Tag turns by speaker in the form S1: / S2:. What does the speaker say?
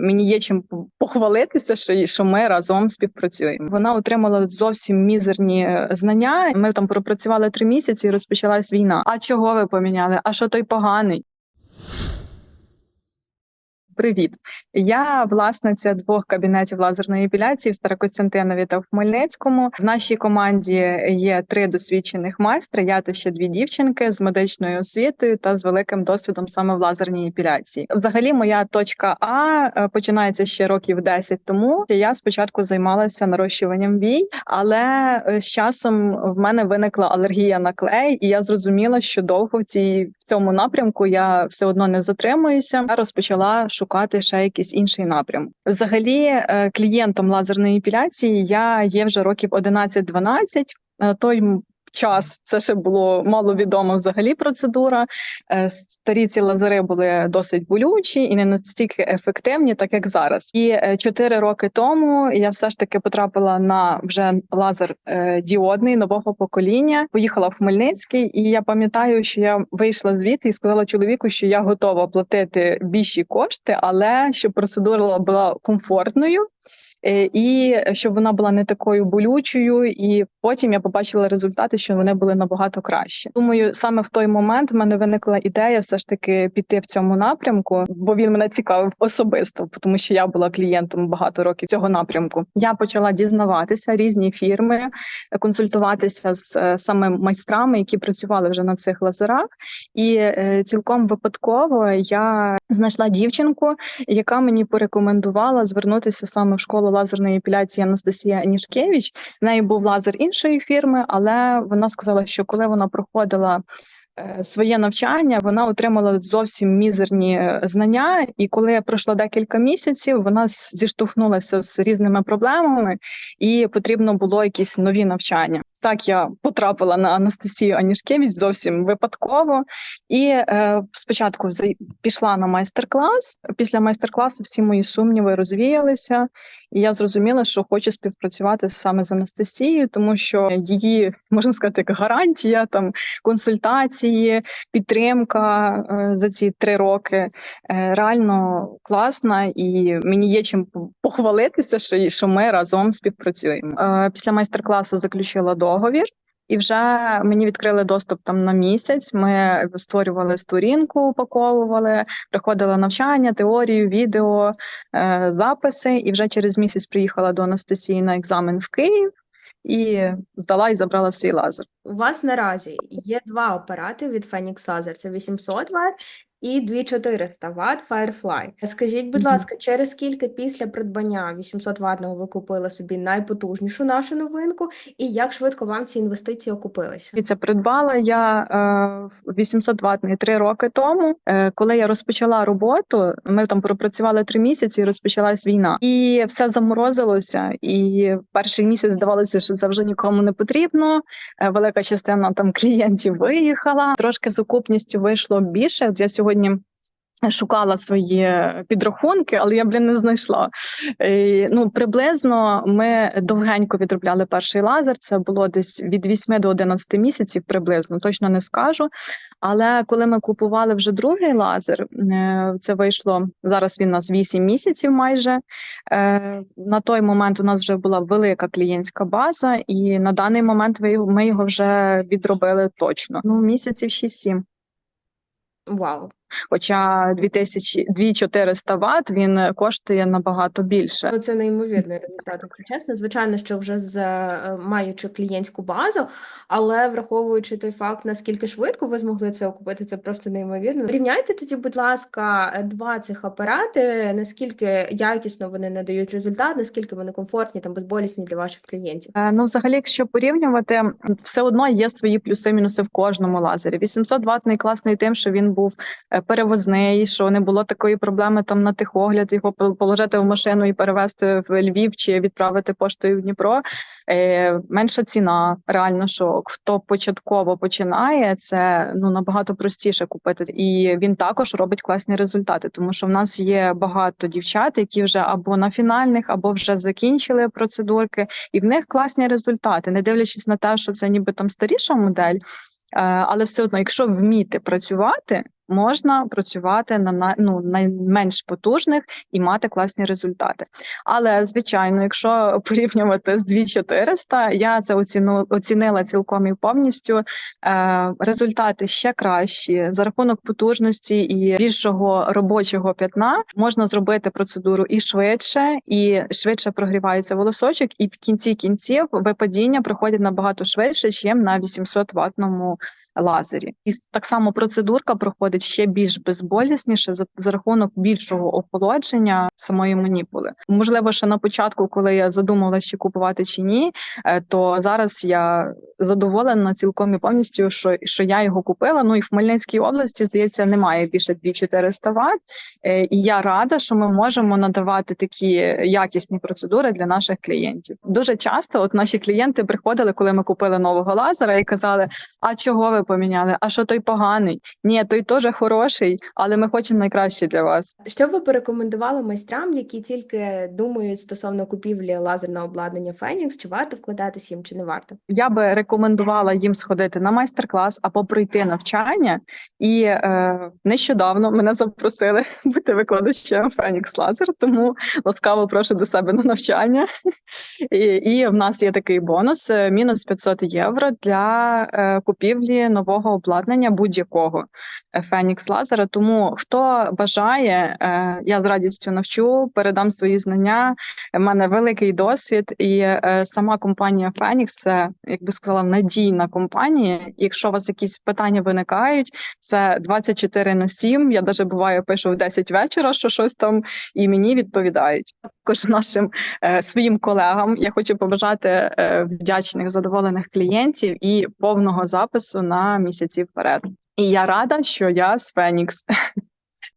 S1: Мені є чим похвалитися, що, що ми разом співпрацюємо. Вона отримала зовсім мізерні е, знання. Ми там пропрацювали три місяці, і розпочалась війна. А чого ви поміняли? А що той поганий? Привіт, я власниця двох кабінетів лазерної епіляції в Старокостянтинові та в Хмельницькому. В нашій команді є три досвідчених майстри. Я та ще дві дівчинки з медичною освітою та з великим досвідом саме в лазерній епіляції. Взагалі, моя точка А е, починається ще років 10 тому. Я спочатку займалася нарощуванням вій, але е, з часом в мене виникла алергія на клей, і я зрозуміла, що довго в цій в цьому напрямку я все одно не затримуюся. Я розпочала шукати ще якийсь інший напрям. Взагалі, е, клієнтом лазерної епіляції я є вже років 11-12. Е, Той час це ще було маловідома взагалі процедура. Е, Старі ці лазери були досить болючі і не настільки ефективні, так як зараз. І е, чотири роки тому я все ж таки потрапила на вже лазер е, діодний нового покоління. Поїхала в Хмельницький, і я пам'ятаю, що я вийшла звідти і сказала чоловіку, що я готова платити більші кошти, але щоб процедура була комфортною. Е, І щоб вона була не такою болючою, і потім я побачила результати, що вони були набагато краще. Думаю, саме в той момент в мене виникла ідея все ж таки піти в цьому напрямку, бо він мене цікавив особисто, тому що я була клієнтом багато років цього напрямку. Я почала дізнаватися різні фірми, консультуватися з е, саме майстрами, які працювали вже на цих лазерах, і е, цілком випадково я знайшла дівчинку, яка мені порекомендувала звернутися саме в школу лазерної епіляції Анастасія Анішкевич. В неї був лазер іншої фірми, але вона сказала, що коли вона проходила. е, Своє навчання вона отримала зовсім мізерні е, знання, і коли пройшло декілька місяців, вона зіштовхнулася з різними проблемами, і потрібно було якісь нові навчання. Так я потрапила на Анастасію Анішкевич зовсім випадково, і е, спочатку пішла на майстер-клас. Після майстер-класу всі мої сумніви розвіялися, і я зрозуміла, що хочу співпрацювати саме з Анастасією, тому що її можна сказати, гарантія, там консультації, підтримка е, за ці три роки е, реально класна, і мені є чим похвалитися, що, що ми разом співпрацюємо. Е, Після майстер-класу заключила договір. І вже мені відкрили доступ там на місяць. Ми створювали сторінку, упаковували, проходили навчання, теорію, відео, е, записи. І вже через місяць приїхала до Анастасії на екзамен в Київ і здала і забрала свій лазер.
S2: У вас наразі є два апарати від Phoenix Laser. Це 800 Вт і 2400 Вт Firefly. Скажіть, будь ласка, через скільки після придбання 800 ватного ви купили собі найпотужнішу нашу новинку, і як швидко вам ці інвестиції окупилися?
S1: І це придбала я е, 800 ватний три роки тому. Е, коли я розпочала роботу, ми там пропрацювали три місяці, і розпочалась війна, і все заморозилося. І перший місяць здавалося, що це вже нікому не потрібно. Е, велика частина там клієнтів виїхала. Трошки з окупністю вийшло більше. Я сьогодні. Шукала свої підрахунки, але я блін не знайшла. Е, Ну приблизно ми довгенько відробляли перший лазер. Це було десь від 8 до 11 місяців, приблизно точно не скажу. Але коли ми купували вже другий лазер, е, це вийшло зараз. Він у нас 8 місяців майже. Е, На той момент у нас вже була велика клієнтська база, і на даний момент ми його вже відробили точно. Ну місяців 6-7.
S2: Вау!
S1: Хоча 2000, 2400 Вт він коштує набагато більше.
S2: Ну, це неймовірний результат, якщо чесно. Звичайно, що вже з е, маючи клієнтську базу, але враховуючи той факт, наскільки швидко ви змогли це окупити, це просто неймовірно. Порівняйте тоді, будь ласка, е, два цих апарати, наскільки якісно вони надають результат, наскільки вони комфортні та безболісні для ваших клієнтів.
S1: Е, Ну, взагалі, якщо порівнювати, все одно є свої плюси-мінуси в кожному лазері. 800 ватний класний тим, що він був е, перевозний, що не було такої проблеми там на техогляд, його положити в машину і перевезти в Львів чи відправити поштою в Дніпро. Е, Менша ціна, реально, що хто початково починає, це ну набагато простіше купити. І він також робить класні результати, тому що в нас є багато дівчат, які вже або на фінальних, або вже закінчили процедурки, і в них класні результати, не дивлячись на те, що це ніби там старіша модель. е, Але все одно, якщо вміти працювати, можна працювати на ну, найменш потужних і мати класні результати. Але звичайно, якщо порівнювати з 2400, я це оціну, оцінила цілком і повністю. Е, результати ще кращі за рахунок потужності і більшого робочого п'ятна можна зробити процедуру і швидше, і швидше прогрівається волосочок, і в кінці кінців випадіння проходять набагато швидше, ніж на 800 ватному лазері. І так само процедурка проходить ще більш безболісніше за, за рахунок більшого охолодження самої маніпули. Можливо, ще на початку, коли я задумалася, чи купувати чи ні, е, то зараз я задоволена цілком і повністю, що, що я його купила. Ну і в Хмельницькій області, здається, немає більше 2400 Вт. Е, І я рада, що ми можемо надавати такі якісні процедури для наших клієнтів. Дуже часто, от наші клієнти приходили, коли ми купили нового лазера, і казали: А чого ви поміняли? А що той поганий? Ні, той теж хороший, але ми хочемо найкраще для вас.
S2: Що б ви порекомендували майстрам, які тільки думають стосовно купівлі лазерного обладнання Phoenix, чи варто вкладатись їм, чи не варто?
S1: Я би рекомендувала їм сходити на майстер-клас або пройти навчання. І е, нещодавно мене запросили бути викладачем Phoenix Laser, тому ласкаво прошу до себе на навчання. І, і в нас є такий бонус: е, мінус 500 євро для е, купівлі нового обладнання будь-якого е, Phoenix Laser. Тому хто бажає, е, я з радістю навчу, передам свої знання. У мене великий досвід, і е, сама компанія Phoenix – це, як би сказала, надійна компанія. Якщо у вас якісь питання виникають, це 24 на 7. Я навіть буває пишу в 10 вечора, що щось там, і мені відповідають. Також нашим своїм колегам я хочу побажати вдячних задоволених клієнтів і повного запису на місяці вперед. І я рада, що я з Phoenix.